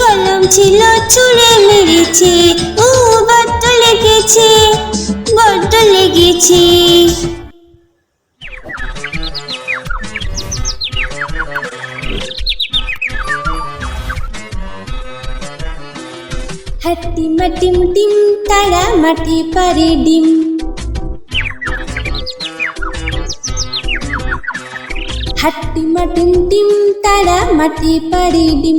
কলম ছিল ছুঁড়ে মেরেছে, ও বড্ড লেগেছে বড্ড লেগেছে। হাট্টি মাটিম টিম, তারা মাটি পারে ডিম। হাট্টি মাটিম টিম, তারা মাটি পারে ডিম।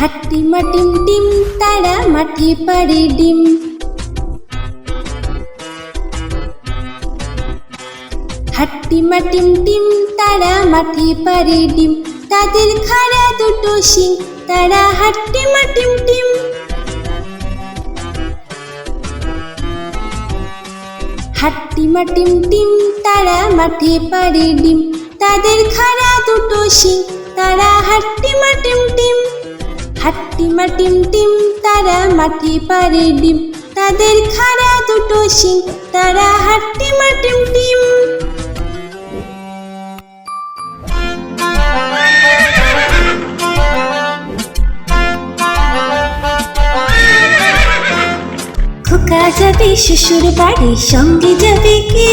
হাট্টি মাটিম টিম, তারা মাঠে পারে ডিম। হাট্টি মাটিম টিম, তারা মাঠে পারে ডিম। তাদের খাড়া দুটো শিং, তারা হাট্টি মাটিম টিম। হাট্টি মাটিম টিম, তারা মাঠে পারে ডিম। তাদের খাড়া দুটো শিং, তারা হাট্টি মাটিম টিম। হাট্টি মাটিম টিম, তারা মাঠে পারে ডিম তাদের খাড়া দুটো শিং, তারা হাট্টি মাটিম টিম খোকা যাবে, শ্বশুর বাড়ি সঙ্গে যাবে কে?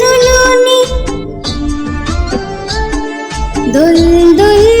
দোল দোল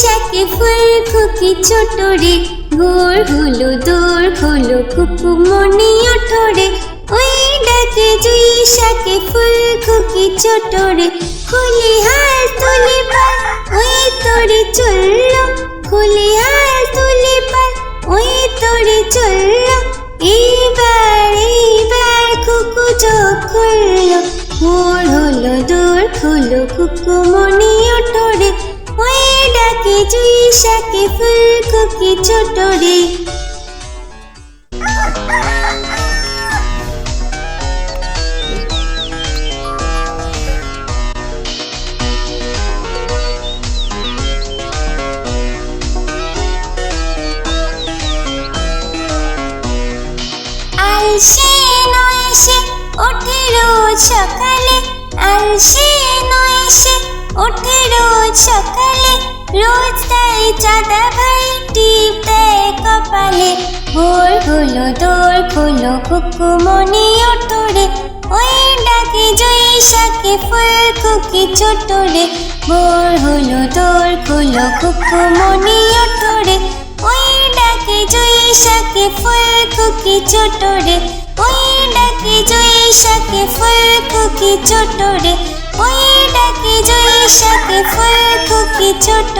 শাকে ফুল খুকি ছোট রে হলো, দূর হলো কুকুমনি ধরে ওই ডাকে জুই শাকে ফুল খুকি ছোট খুলি হাল তুলি পাল ওই তোরে চলল। খুলি হাল তুলি পাল ওই তোরে চলল। এইবার এইবার কুকু চোখ খুললো। ভোর হলো, দূর খুলো কুকু মনি জুই শাকে ফুল কুকি ছোট রে। আলসে নয় সে ওঠে রোজ সকালে আলসে নয় সে ওঠে রোজ সকালে। রোজ তাই চাঁদা ভাই টিপ কপালে। ভোর হলো দোর খোলো কুকু মনে ওঠরে ওই ডাকে জয়ী শাকে ফুল কুকি ছোট রে ভোর হলো দোর খোলো কুকু মনে ওঠরে ওই ডাকে জয়ী শাকে ফুল কুকি ছোট রে ওই ডাকে জয়ী শাকে ফুল কুকি ছোট রে ওই ডাকে জয়ী শাকে ফুল কুকি ছোট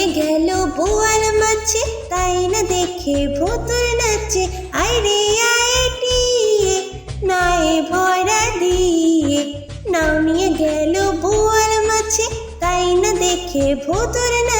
নামিয়ে গেল বোয়াল মাছে, তাই না দেখে ভোতর নাচে। আইরে আইটিয়ে নাই ভরা দিয়ে। নাও নামিয়ে গেল বোয়াল মাছে, তাই না দেখে ভোতর নাচে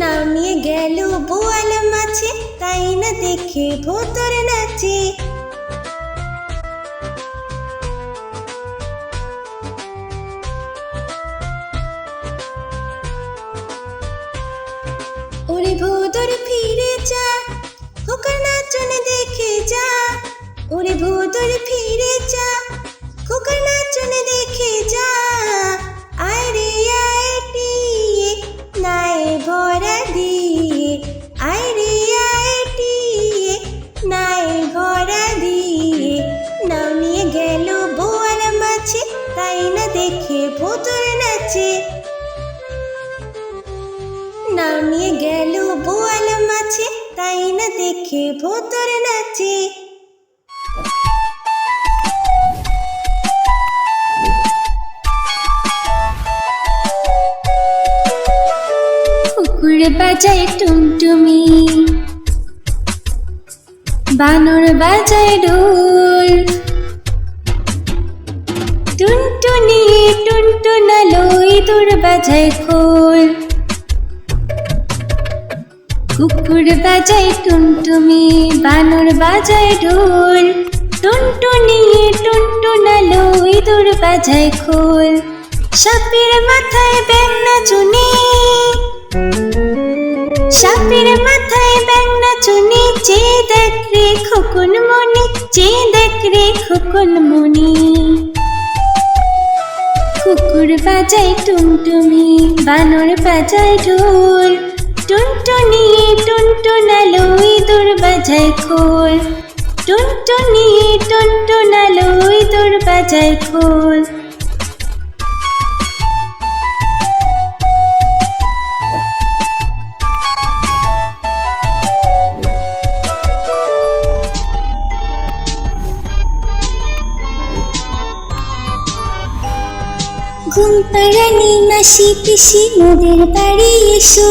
নাও নিয়ে গেল বোয়াল মাছে, তাই না দেখে ভোতর নাচে। ওরে ভোদর ফিরে যা, খোকার নাচনে দেখে যা। ওরে ভোদর ফিরে যা, খোকার নাচনে দেখে যা। দেখে ভোতর নাচে। কুকুর বাজায় টুমটুমি বানর বাজায় ডোল টুনটুনি টুনটুনালো ইঁদুর বাজায় খোল। কুকুর বাজায় টুনটুমি বানর বাজায় ঢোল। টুনটুনি টুনটুনালো ইঁদুর বাজায় খোল। সাপের মাথায় ব্যাংনা চুনি। সাপের মাথায় ব্যাংনা চুনি, যে দেখ রে খোকন মনি, যে দেখ রে খোকন মনি। কুকুর বাজায় টুনটুমি বানর বাজায় ঢোল। টুনটুনি, টুনটুনালো ইঁদুর বাজায় খোল টুনটুনি, টুনটুনালো ইঁদুর বাজায় খোল ঘুম পাড়ানি মাসি পিসি, মোদের বাড়ি এসো।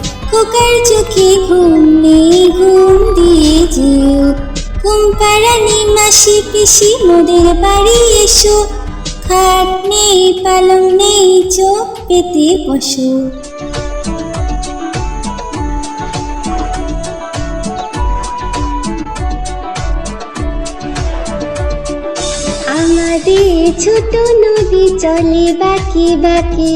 খোকার চোখে ঘুম নেই ঘুম দিয়ে যেও। ঘুম পাড়ানি মাসি পিসি, মোদের বাড়ি এসো। খাট নেই, পালং নেই, চোখ পেতে বসো। আমাদের ছোট নদী চলে বাকি বাকি।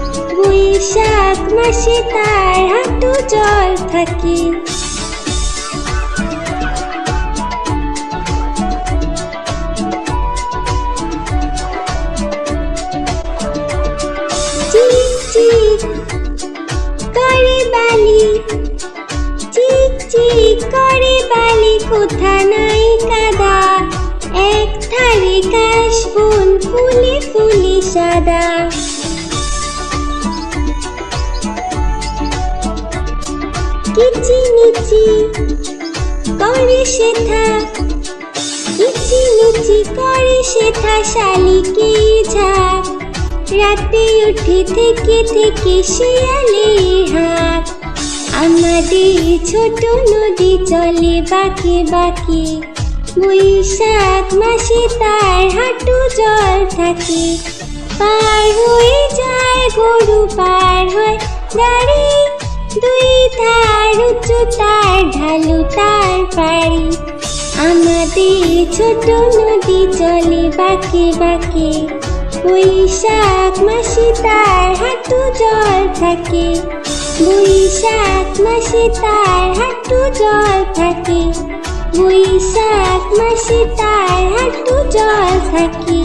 বৈশাখ মাসে তার হাঁটু জল থাকে। করে বালি চিক চিক করে বালি কোথা নাই কাদা? এক ধারে কাশ ফুল ফুলে ফুলে সাদা। করে শেখা ইচি মিচি করে শেখা শালিকে ঝাঁক রাতে উঠে থেকে থেকে শিয়ালে হাঁক আমাদের ছোট নদী চলে বাঁকে বাঁকে। বৈশাখ মাসে তার হাঁটু জল থাকে। পার হয়ে যায় গরু পার হয় গাড়ি দুই ধার উঁচু তার ঢালু তার পাড়ি। আমাদের ছোট নদী চলে বাঁকে বাঁকে। বৈশাখ মাসে তার হাঁটু জল থাকে। বৈশাখ মাসে তার হাঁটু জল থাকে। বৈশাখ মাসে তার হাঁটু জল থাকে।